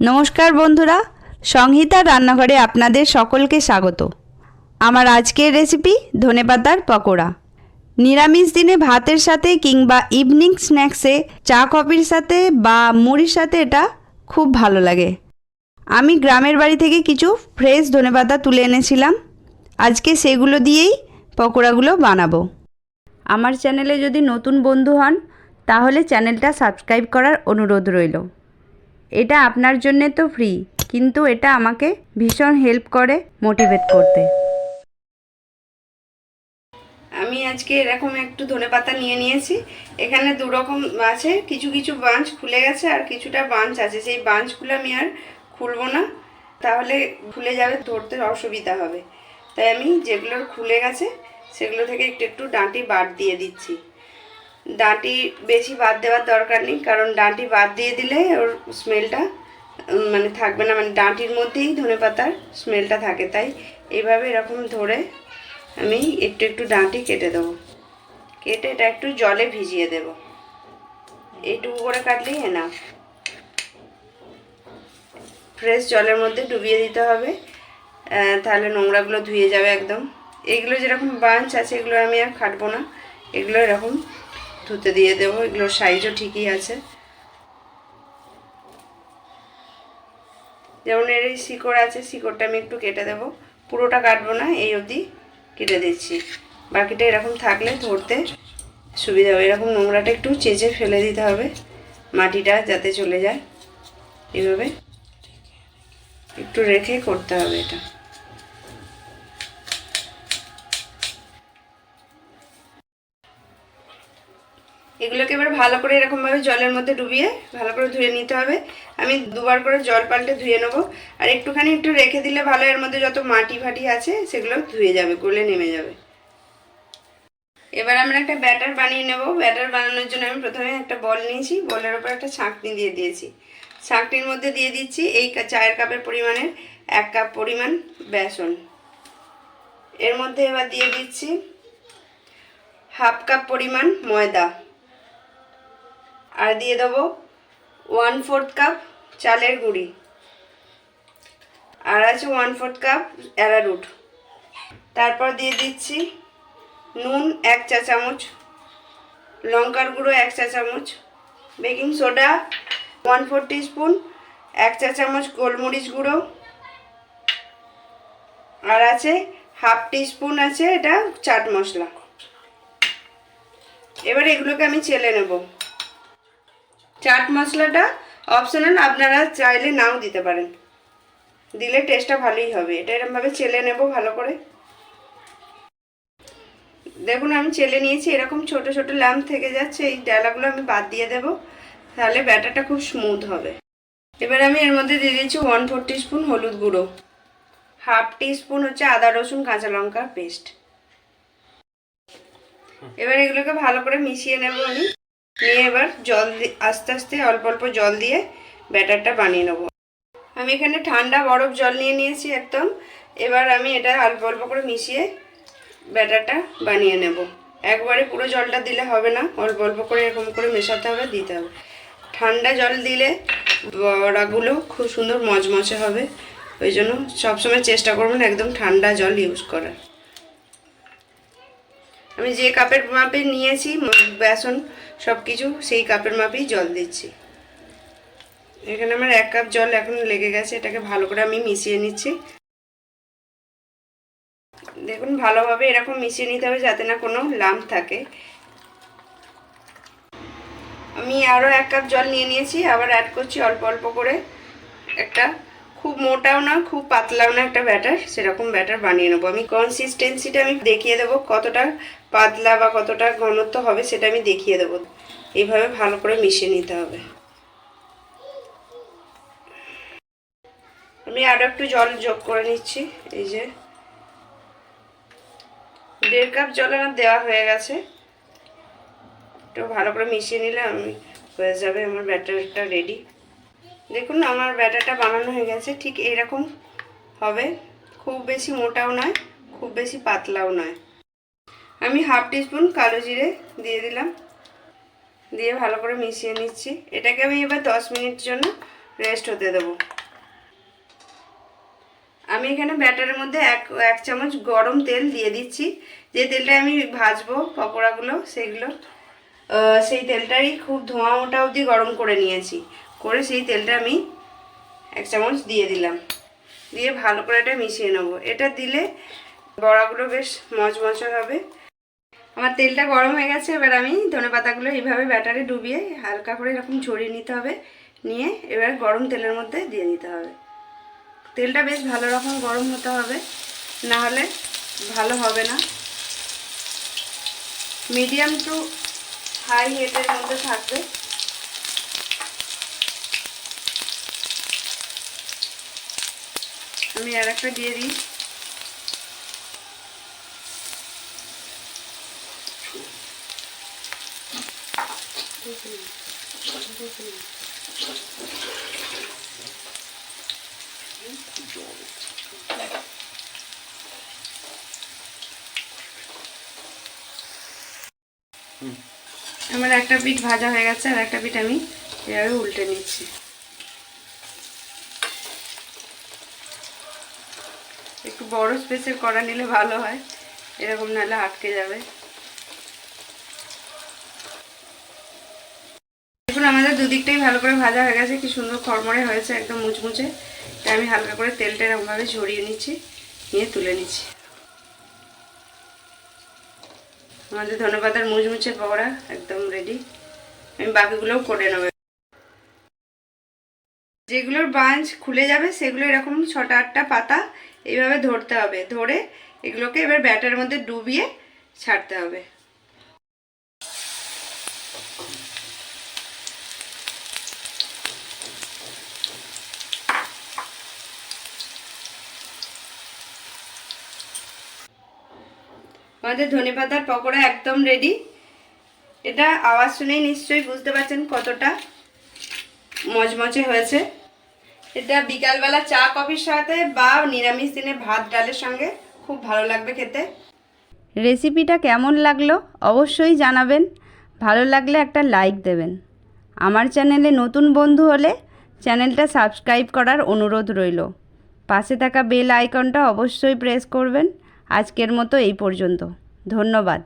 নমস্কার বন্ধুরা, সংহিতা রান্নাঘরে আপনাদের সকলকে স্বাগত। আমার আজকের রেসিপি ধনেপাতার পকোড়া। নিরামিষ দিনে ভাতের সাথে কিংবা ইভিনিং স্ন্যাক্সে চা কফির সাথে বা মুড়ির সাথে এটা খুব ভালো লাগে। আমি গ্রামের বাড়ি থেকে কিছু ফ্রেশ ধনেপাতা তুলে এনেছিলাম। আজকে সেগুলো দিয়েই পকোড়াগুলো বানাবো। আমার চ্যানেলে যদি নতুন বন্ধু হন, তাহলে চ্যানেলটা সাবস্ক্রাইব করার অনুরোধ রইল। এটা আপনার জন্যে তো ফ্রি কিন্তু এটা আমাকে ভীষণ হেল্প করে মোটিভেট করতে। আমি আজকে এরকম একটু ধনেপাতা নিয়ে নিয়েছি। এখানে দু রকম আছে, কিছু কিছু বাঞ্চ খুলে গেছে আর কিছুটা বাঞ্চ আছে। সেই বাঞ্চগুলো আমি আর খুলবো না, তাহলে খুলে যাবে, ধরতে অসুবিধা হবে। তাই আমি যেগুলোর খুলে গেছে, সেগুলো থেকে একটু একটু ডাঁটি বাদ দিয়ে দিচ্ছি। ডাঁটি বেশি বাদ দেওয়ার দরকার নেই, কারণ ডাঁটি বাদ দিয়ে দিলে ওর স্মেলটা মানে থাকবে না মানে ডাঁটির মধ্যেই ধনে পাতার স্মেলটা থাকে। তাই এইভাবে এরকম ধরে আমি একটু একটু ডাঁটি কেটে দেবো। কেটে এটা একটু জলে ভিজিয়ে দেব। এইটুকু করে কাটলেই এনা ফ্রেশ জলের মধ্যে ডুবিয়ে দিতে হবে। তাহলে নোংরাগুলো ধুয়ে যাবে একদম। এগুলো যেরকম বাঞ্চ আছে, এগুলো আমি আর খাটবো না। এগুলো এরকম ধুতে দিয়ে দেবো, এগুলোর সাইজও ঠিকই আছে। যেমন এর এই শিকড় আছে, শিকড়টা আমি একটু কেটে দেবো। পুরোটা কাটবো না, এই অবধি কেটে দিচ্ছি। বাকিটা এরকম থাকলে ধরতে সুবিধা হবে। এরকম নোংরাটা একটু চেঁচে ফেলে দিতে হবে মাটিটা যাতে চলে যায়। এভাবে একটু রেখে করতে হবে এটা। এগুলোকে এবার ভালো করে এরকমভাবে জলের মধ্যে ডুবিয়ে ভালো করে ধুয়ে নিতে হবে। আমি দুবার করে জল পাল্টে ধুয়ে নেব। আর একটুখানি একটু রেখে দিলে ভালো, এর মধ্যে যত মাটি ফাটি আছে সেগুলো ধুয়ে যাবে, গলে নেমে যাবে। এবার আমরা একটা ব্যাটার বানিয়ে নেব। ব্যাটার বানানোর জন্য আমি প্রথমে একটা বল নিয়েছি। বলের ওপর একটা ছাঁকনি দিয়ে দিয়েছি। ছাঁকনির মধ্যে দিয়ে দিচ্ছি এই চায়ের কাপের পরিমাণের এক কাপ পরিমাণ বেসন। এর মধ্যে এবার দিয়ে দিচ্ছি হাফ কাপ পরিমাণ ময়দা। আর দিয়ে দেবো ওয়ান ফোর্থ কাপ চালের গুঁড়ি। আর আছে ওয়ান ফোর্থ কাপ অ্যারারুট তারপর দিয়ে দিচ্ছি নুন এক চা চামচ, লঙ্কার গুঁড়ো এক চা চামচ baking soda one four spoon এক চা চামচ গোলমরিচ গুঁড়ো। আর আছে হাফ স্পুন আছে এটা চাট মশলা। এবার এগুলোকে আমি চেলে নেব। চাট মশলাটা অপশনাল আপনারা চাইলে নাও দিতে পারেন। দিলে টেস্টটা ভালোই হবে। এটা এরকমভাবে চেলে নেব ভালো করে। দেখুন, আমি চেলে নিয়েছি। এরকম ছোট ছোট ল্যাম্প থেকে যাচ্ছে। এই ডালাগুলো আমি বাদ দিয়ে দেব। তাহলে ব্যাটারটা খুব স্মুথ হবে। এবার আমি এর মধ্যে দিয়ে দিচ্ছি ওয়ান ফোর স্পুন হলুদ গুঁড়ো। হাফ স্পুন হচ্ছে আদা, রসুন, কাঁচা লঙ্কার পেস্ট এবার এগুলোকে ভালো করে মিশিয়ে নেব আমি। নিয়ে এবার জল আস্তে আস্তে অল্প অল্প জল দিয়ে ব্যাটারটা বানিয়ে নেব। আমি এখানে ঠান্ডা বরফ জল নিয়ে নিয়েছি একদম। এবার আমি এটা অল্প অল্প করে মিশিয়ে ব্যাটারটা বানিয়ে নেব। একবারে পুরো জলটা দিলে হবে না, অল্প অল্প করে এরকম করে মেশাতে হবে, দিতে হবে। ঠান্ডা জল দিলে বড়াগুলো খুব সুন্দর মচমচে হবে। ওই জন্য সবসময় চেষ্টা করবেন একদম ঠান্ডা জল ইউজ করার। আমি যে কাপের মাপে নিয়েছি বেসন সব কিছু সেই কাপের মাপেই জল দিচ্ছি। এখানে আমার এক কাপ জল এখন লেগে গেছে, এটাকে ভালো করে আমি মিশিয়ে নিচ্ছি। দেখুন, ভালোভাবে এরকম মিশিয়ে নিতে হবে যাতে না কোনো লাম্প থাকে। আমি আরও এক কাপ জল নিয়ে নিয়েছি, আবার অ্যাড করছি অল্প অল্প করে একটা খুব মোটাও না, খুব পাতলাও না একটা ব্যাটার, সেরকম ব্যাটার বানিয়ে নেব। আমি কনসিস্টেন্সিটা আমি দেখিয়ে দেবো, কতটা পাতলা বা কতটা ঘনত্ব হবে সেটা আমি দেখিয়ে দেবো। এইভাবে ভালো করে মিশিয়ে নিতে হবে। আমি আরও একটু জল যোগ করে নিচ্ছি, এই যে। দেড় কাপ জল আমার দেওয়া হয়ে গেছে। একটু ভালো করে মিশিয়ে নিলে আমি হয়ে যাবে, আমার ব্যাটারটা রেডি দেখুন আমার ব্যাটারটা বানানো হয়ে গেছে। ঠিক এইরকম হবে। খুব বেশি মোটাও নয় খুব বেশি পাতলাও নয়। আমি হাফ টিস্পুন কালো জিরে দিয়ে দিলাম। দিয়ে ভালো করে মিশিয়ে নিচ্ছি। এটাকে আমি এবার দশ মিনিট জন্য রেস্ট হতে দেবো। আমি এখানে ব্যাটারের মধ্যে এক এক চামচ গরম তেল দিয়ে দিচ্ছি। যে তেলটা আমি ভাজবো পকোড়াগুলো আহ, সেই তেলটাই খুব ধোঁয়া মোটা অবধি গরম করে নিয়েছি। করে সেই তেলটা আমি এক চামচ দিয়ে দিলাম। দিয়ে ভালো করে এটা মিশিয়ে নেব। এটা দিলে বড়াগুলো বেশ মচমচে হবে। আমার তেলটা গরম হয়ে গেছে, এবার আমি ধনে পাতাগুলো এইভাবে ব্যাটারে ডুবিয়ে হালকা করে এরকম ছড়িয়ে নিতে হবে। নিয়ে এবার গরম তেলের মধ্যে দিয়ে দিতে হবে। তেলটা বেশ ভালো রকম গরম হতে হবে, না হলে ভালো হবে না। মিডিয়াম টু হাই হিটের মধ্যে থাকবে। আমি আর একটা দিয়ে দিই। আমার একটা পিঠ ভাজা হয়ে গেছে আর একটা পিঠ আমি এভাবে উল্টে নিচ্ছি। বড় স্পেসের করা নিলে ভালো হয়। এরকম নাহলে আটকে যাবে। দেখুন, আমাদের দুদিকটাই ভালো করে ভাজা হয়ে গেছে। কি সুন্দর খড়মড়ে হয়েছে, একদম মুচমুচে। তাই আমি হালকা করে তেলটা এরকমভাবে ঝরিয়ে নিচ্ছি, নিয়ে তুলে নিচ্ছি। আমাদের ধনেপাতার মুচমুচে পকোড়া একদম রেডি আমি বাকিগুলোও করে নেব। যেগুলোর বাঁশ খুলে যাবে, সেগুলো এরকম ছটা, আটটা পাতা এইভাবে ধরতে হবে। ধরে এগুলোকে এবার ব্যাটার মধ্যে ডুবিয়ে ছাড়তে হবে। আমাদের ধনেপাতার পকোড়া একদম রেডি এটা আওয়াজ শুনেই নিশ্চয়ই বুঝতে পারছেন কতটা মচমচে হয়েছে। এটা বিকালবেলা চা, কফির সাথে বা নিরামিষ দিনে ভাত, ডালের সঙ্গে খুব ভালো লাগবে খেতে। রেসিপিটা কেমন লাগল অবশ্যই জানাবেন। ভালো লাগলে একটা লাইক দেবেন। আমার চ্যানেলে নতুন বন্ধু হলে চ্যানেলটা সাবস্ক্রাইব করার অনুরোধ রইল। পাশে থাকা বেল আইকনটা অবশ্যই প্রেস করবেন। আজকের মতো এই পর্যন্ত। ধন্যবাদ।